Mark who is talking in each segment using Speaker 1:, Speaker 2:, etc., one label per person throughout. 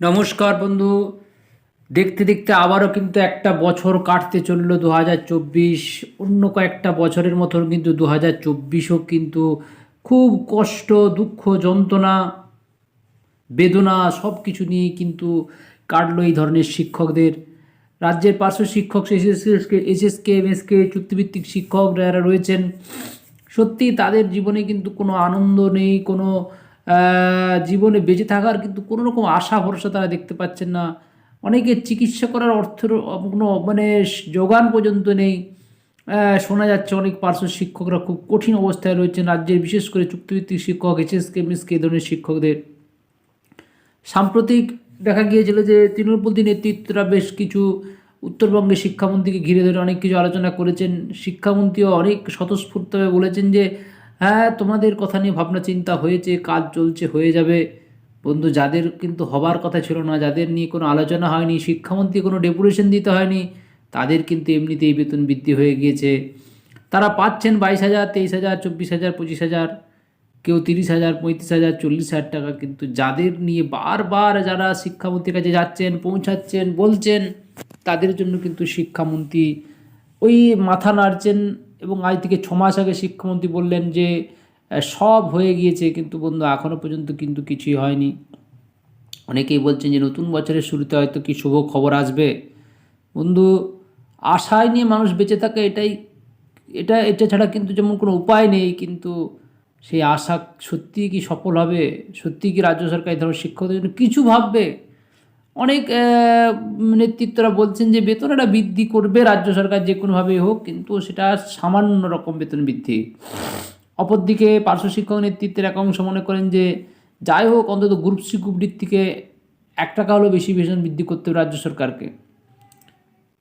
Speaker 1: নমস্কার বন্ধু। দেখতে দেখতে আবারও কিন্তু একটা বছর কাটতে চলল দু হাজার চব্বিশ। অন্য কয়েকটা বছরের মতন কিন্তু দু হাজার চব্বিশও কিন্তু খুব কষ্ট, দুঃখ, যন্ত্রণা, বেদনা সব কিছু নিয়ে কিন্তু কাটলো এই ধরনের শিক্ষকদের। রাজ্যের পার্শ্ব শিক্ষক এসএসকে এসএসকে, এমএসকে, চুক্তিভিত্তিক শিক্ষক যারা রয়েছেন সত্যি তাদের জীবনে কিন্তু কোনো আনন্দ নেই, কোনো জীবনে বেঁচে থাকার কিন্তু কোনো রকম আশা, ভরসা তারা দেখতে পাচ্ছেন না। অনেকে চিকিৎসা করার অর্থের কোনো মানে যোগান পর্যন্ত নেই। শোনা যাচ্ছে অনেক পার্শ্ব শিক্ষকরা খুব কঠিন অবস্থায় রয়েছেন রাজ্যের, বিশেষ করে চুক্তিভিত্তিক শিক্ষক এইচএসকে এমএসকে এই ধরনের শিক্ষকদের। সাম্প্রতিক দেখা গিয়েছিল যে তৃণমূলপন্থী নেতৃত্বরা বেশ কিছু উত্তরবঙ্গের শিক্ষামন্ত্রীকে ঘিরে ধরে অনেক কিছু আলোচনা করেছেন। শিক্ষামন্ত্রীও অনেক স্বতঃস্ফূর্তভাবে বলেছেন যে হ্যাঁ তোমাদের কথা নিয়ে ভাবনা চিন্তা হয়েছে, কাজ চলছে, হয়ে যাবে। বন্ধু, যাদের কিন্তু হবার কথা ছিল না, যাদের নিয়ে কোনো আলোচনা হয়নি, শিক্ষামন্ত্রী কোনো ডেপুটেশন দিতে হয়নি, তাদের কিন্তু এমনিতেই বেতন বৃদ্ধি হয়ে গিয়েছে। তারা পাচ্ছেন বাইশ হাজার, তেইশ হাজার, চব্বিশ হাজার, পঁচিশ হাজার, কেউ তিরিশ হাজার, পঁয়ত্রিশ হাজার, চল্লিশ হাজার টাকা, কিন্তু যাদের নিয়ে বারবার যারা শিক্ষামন্ত্রীর কাছে যাচ্ছেন, পৌঁছাচ্ছেন, বলছেন, তাদের জন্য কিন্তু শিক্ষামন্ত্রী ওই মাথা নাড়ছেন এবং আজ থেকে ছ মাস আগে শিক্ষামন্ত্রী বললেন যে সব হয়ে গিয়েছে, কিন্তু বন্ধু এখনও পর্যন্ত কিন্তু কিছুই হয়নি। অনেকেই বলছেন যে, নতুন বছরের শুরুতে হয়তো কি শুভ খবর আসবে। বন্ধু, আশায় নিয়ে মানুষ বেঁচে থাকে এটাই, এটা এটা ছাড়া কিন্তু যেমন কোনো উপায় নেই, কিন্তু সেই আশা সত্যিই কি সফল হবে? সত্যিই কি রাজ্য সরকার এই ধরনের শিক্ষকদের জন্য কিছু ভাববে? অনেক নেতৃত্বরা বলছেন যে বেতনটা বৃদ্ধি করবে রাজ্য সরকার যে কোনোভাবেই হোক, কিন্তু সেটা সামান্য রকম বেতন বৃদ্ধি। অপরদিকে পার্শ্ব শিক্ষক নেতৃত্বের এক অংশ মনে করেন যে যাই হোক, অন্তত গ্রুপ সি গ্রুপ ডির থেকে এক টাকা হলেও বেশি বেতন বৃদ্ধি করতে হবে রাজ্য সরকারকে।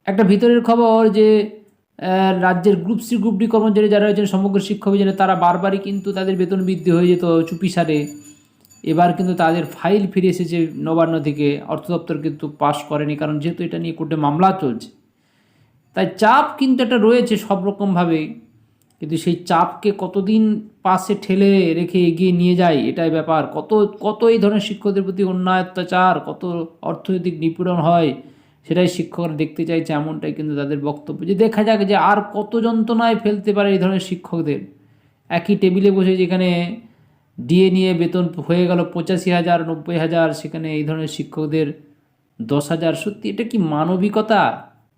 Speaker 1: একটা ভিতরের খবর যে রাজ্যের গ্রুপ সি গ্রুপ ডি কর্মচারী যারা রয়েছেন, সমগ্র শিক্ষা অভিযানে তারা বারবারই কিন্তু তাদের বেতন বৃদ্ধি হয়ে যেত চুপিসারে এবার কিন্তু তাদের ফাইল ফিরে এসেছে নবান্ন থেকে। অর্থ দপ্তর কিন্তু পাস করেনি, কারণ যেহেতু এটা নিয়ে কোর্টে মামলা চলছে। তাই চাপ কিন্তু একটা রয়েছে সব রকমভাবেই কিন্তু সেই চাপকে কতদিন পাশে ঠেলে রেখে এগিয়ে নিয়ে যায় এটাই ব্যাপার। কত কত এই ধরনের শিক্ষকদের প্রতি অন্যায় অত্যাচার, কত অর্থনৈতিক নিপীড়ন হয়, সেটাই শিক্ষকরা দেখতে চাইছে, এমনটাই কিন্তু তাদের বক্তব্য। যে দেখা যাক যে আর কত যন্ত্রণায় ফেলতে পারে এই ধরনের শিক্ষকদের। একই টেবিলে বসে যেখানে ডিএ নিয়ে বেতন হয়ে গেল পঁচাশি হাজার, নব্বই হাজার, সেখানে এই ধরনের শিক্ষকদের দশ হাজার। সত্যি, এটা কি মানবিকতা?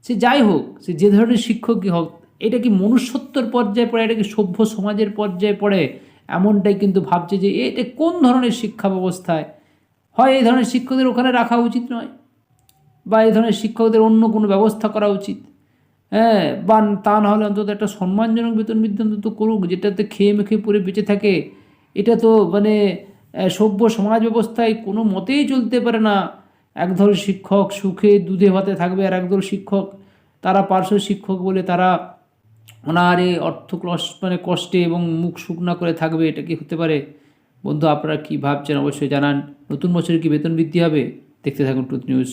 Speaker 1: সে যাই হোক, সে যে ধরনের শিক্ষকই হোক, এটা কি মনুষ্যত্বর পর্যায়ে পড়ে, এটা কি সভ্য সমাজের পর্যায়ে পড়ে? এমনটাই কিন্তু ভাবছে যে, এটা কোন ধরনের শিক্ষা ব্যবস্থায়? হয় এই ধরনের শিক্ষকদের ওখানে রাখা উচিত নয়? বা এই ধরনের শিক্ষকদের অন্য কোনো ব্যবস্থা করা উচিত? হ্যাঁ বা তা না হলে অন্তত একটা সম্মানজনক বেতন বৃদ্ধি অন্তত করুক, যেটাতে খেয়ে মেখে পরে বেঁচে থাকে। এটা তো মানে সভ্য সমাজ ব্যবস্থায় কোনো মতেই চলতে পারে না। একদল শিক্ষক সুখে দুধে ভাতে থাকবে আর একদল শিক্ষক, তারা পার্শ্ব শিক্ষক বলে তারা অনাহারে অর্থ ক্লস মানে কষ্টে এবং মুখ শুকনা করে থাকবে, এটা কি হতে পারে? বন্ধু, আপনারা কি ভাবছেন অবশ্যই জানান। নতুন বছরে কি বেতন বৃদ্ধি হবে? দেখতে থাকুন টুথ নিউজ।